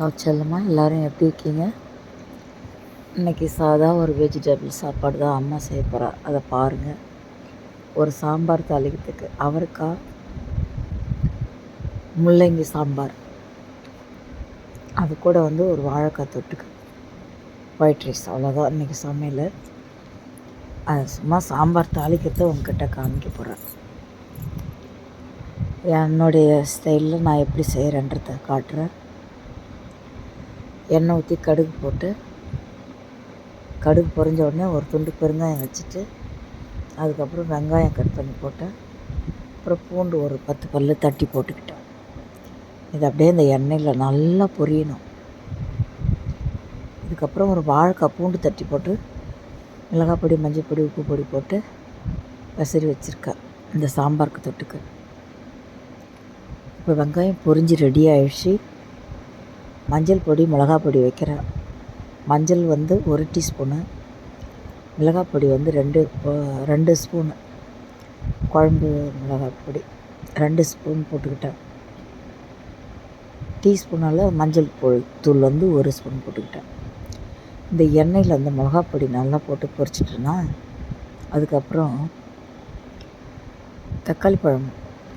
செல்லம்மா எல்லோரும் எப்படி இருக்கீங்க? இன்றைக்கி சாதா ஒரு வெஜிடபிள் சாப்பாடு தான் அம்மா செய்ய போகிறா அதை பாருங்கள் ஒரு சாம்பார் தாளிக்கிறதுக்கு. அவரைக்காய் முள்ளங்கி சாம்பார். அது கூட வந்து ஒரு வாழைக்காய் தொட்டுக்கு. ஒயிட் ரைஸ் அவ்வளோதான் இன்றைக்கி சமையல். அது சும்மா சாம்பார் தாளிக்கிறத உங்ககிட்ட காமிக்க போகிறேன் என்னுடைய ஸ்டைலில் நான் எப்படி செய்கிறேன்றத காட்டுறேன். எண்ணெய் ஊற்றி கடுகு போட்டு கடுகு பொரிஞ்ச உடனே ஒரு துண்டு பெருங்காயம் வச்சுட்டு அதுக்கப்புறம் வெங்காயம் கட் பண்ணி போட்டேன் அப்புறம் பூண்டு ஒரு பத்து பல் தட்டி போட்டுக்கிட்டேன் இது அப்படியே இந்த எண்ணெயில் நல்லா பொரியணும். இதுக்கப்புறம் ஒரு வாழைக்காய் பூண்டு தட்டி போட்டு மிளகாய் பொடி மஞ்சள் பொடி உப்பு பொடி போட்டு பசரி வச்சுருக்கேன் இந்த சாம்பாருக்கு தொட்டுக்கு. இப்போ வெங்காயம் பொரிஞ்சு ரெடி ஆயிடுச்சு. மஞ்சள் பொடி மிளகா பொடி வைக்கிறேன். மஞ்சள் வந்து ஒரு டீஸ்பூனு. மிளகாய் பொடி வந்து ரெண்டு ரெண்டு ஸ்பூனு. குழம்பு மிளகாய் பொடி ரெண்டு ஸ்பூன் போட்டுக்கிட்டேன். டீஸ்பூனால் மஞ்சள் பொ தூள் வந்து ஒரு ஸ்பூன் போட்டுக்கிட்டேன். இந்த எண்ணெயில் அந்த மிளகா பொடி நல்லா போட்டு பொரிச்சிட்டேன்னா அதுக்கப்புறம் தக்காளி பழம்.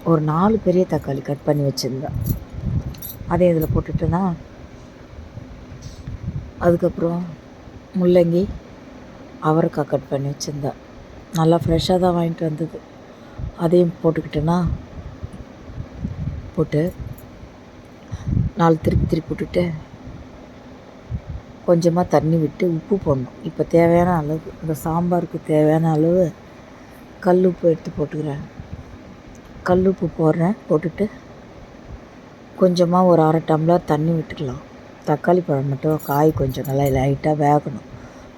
ஒரு நாலு பெரிய தக்காளி கட் பண்ணி வச்சுருந்தேன். அதே இதில் போட்டுட்டேன்னா அதுக்கப்புறம் முள்ளங்கி அவரைக்காய் கட் பண்ணி வச்சுருந்தேன் நல்லா ஃப்ரெஷ்ஷாக தான் வாங்கிட்டு வந்தது. அதையும் போட்டுக்கிட்டேன்னா போட்டு நாலு திருப்பி திருப்பி விட்டுட்டு கொஞ்சமாக தண்ணி விட்டு உப்பு போடணும். இப்போ தேவையான அளவு இந்த சாம்பாருக்கு தேவையான அளவு கல் உப்பு எடுத்து போட்டுக்கிறேன். கல் உப்பு போடுறேன் போட்டுட்டு கொஞ்சமாக ஒரு அரை டம்ளர் தண்ணி விட்டுக்கலாம். தக்காளி பழம் மட்டும் காய் கொஞ்சம் நல்லா லைட்டாக வேகணும்.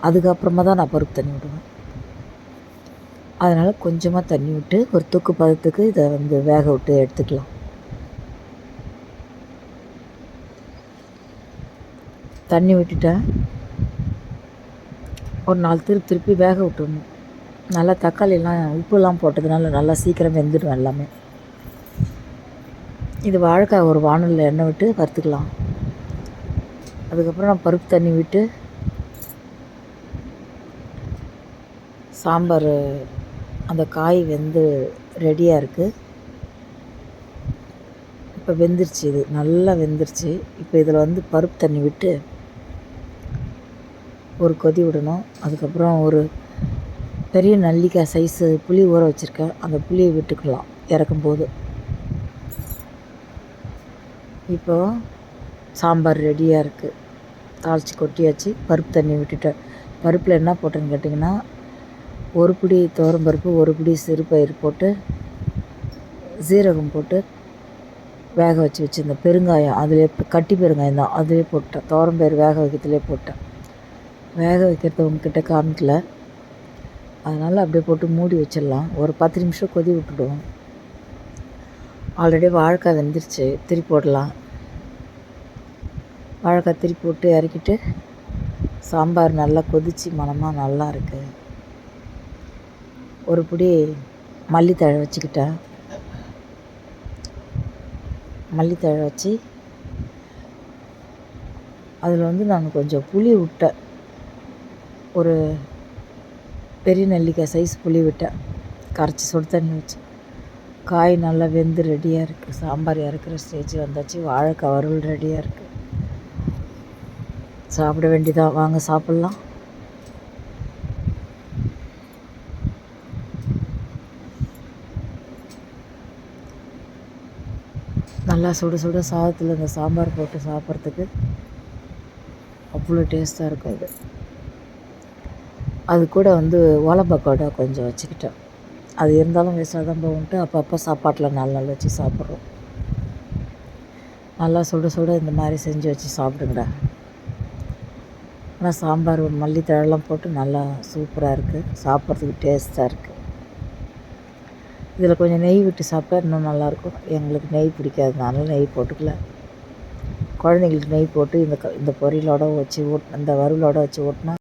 அதுக்கப்புறமா தான் நான் பருப்பு தண்ணி விடுவேன். அதனால் கொஞ்சமாக தண்ணி விட்டு ஒரு தூக்கு பதத்துக்கு இதை வந்து வேக விட்டு எடுத்துக்கலாம். தண்ணி விட்டுட்டேன். ஒரு நாலு திருப்பி திருப்பி வேக விட்டுடணும். நல்லா தக்காளிலாம் உப்புலாம் போட்டதுனால நல்லா சீக்கிரம் வெந்துடும் எல்லாமே. இது வாழைக்காய் ஒரு வானலில் எண்ணெய் விட்டு வறுத்துக்கலாம். அதுக்கப்புறம் நான் பருப்பு தண்ணி விட்டு சாம்பார் அந்த காய் வெந்து ரெடியாக இருக்குது இப்போ வெந்துருச்சு இது. நல்லா வெந்துருச்சு. இப்போ இதில் வந்து பருப்பு தண்ணி விட்டு ஒரு கொதி விடணும். அதுக்கப்புறம் ஒரு பெரிய நல்லிக்காய் சைஸு புளி ஊற வச்சுருக்கேன். அந்த புளியை விட்டுக்கலாம் இறக்கும்போது. இப்போது சாம்பார் ரெடியாக இருக்குது தாளித்து கொட்டியாச்சு. பருப்பு தண்ணி விட்டுட்டேன். பருப்பில் என்ன போட்டேன்னு கேட்டிங்கன்னா ஒரு பிடி பருப்பு ஒரு பிடி சிறுபயிர் போட்டு சீரகம் போட்டு வேக வச்சு வச்சுருந்தேன். பெருங்காயம் அதிலே கட்டி பெருங்காயம் தான். அதுவே போட்டேன். தோரம்பயிர் வேக வைக்கிறதுலே போட்டேன். வேக வைக்கிறது உங்ககிட்ட காமிக்கல. அதனால் அப்படியே போட்டு மூடி வச்சிடலாம். ஒரு பத்து நிமிஷம் கொதி விட்டுடுவோம் ஆல்ரெடி வாழைக்காய் வெந்துருச்சு. திருப்பி போடலாம். வாழைக்கத்திரி போட்டு இறக்கிட்டு சாம்பார் நல்லா கொதித்து மணமாக நல்லா இருக்குது ஒரு பிடி மல்லித்தழை வச்சுக்கிட்டேன் மல்லித்தழை வச்சு அதில் வந்து நான் கொஞ்சம் புளி விட்டேன் ஒரு பெரிய நெல்லிக்காய் சைஸ் புளி விட்டேன். கரைச்சி சுடு தண்ணி வச்சு. காய் நல்லா வெந்து ரெடியாக இருக்குது சாம்பார் இறக்குற ஸ்டேஜ் வந்தாச்சு. வாழைக்காய் வறுவல் ரெடியாக இருக்குது சாப்பிட வேண்டியதாக வாங்க சாப்பிட்லாம். நல்லா சுட சுட சாதத்தில் இந்த சாம்பார் போட்டு சாப்பிட்றதுக்கு அவ்வளோ டேஸ்ட்டாக இருக்கும் இது. அது கூட வந்து ஓலப்பக்கோடா கொஞ்சம் வச்சுக்கிட்டேன். அது இருந்தாலும் வேஸ்ட்டாக தான் போகும்ட்டு அப்பப்போ சாப்பாட்டில் நாலு நாள் வச்சு சாப்பிட்றோம். நல்லா சுட சுட இந்த மாதிரி செஞ்சு வச்சு சாப்பிடுங்கடா. ஆனால் சாம்பார் மல்லித்தழெல்லாம் போட்டு நல்லா சூப்பராக இருக்குது சாப்பிட்றதுக்கு டேஸ்ட்டாக இருக்குது இதில் கொஞ்சம் நெய் விட்டு சாப்பிட்டா இன்னும் நல்லாயிருக்கும். எங்களுக்கு நெய் பிடிக்காதனால நெய் போட்டுக்கல. குழந்தைங்களுக்கு நெய் போட்டு இந்த க இந்த பொரியலோட வச்சு ஓட் இந்த வறுவலோட வச்சு ஓட்டினா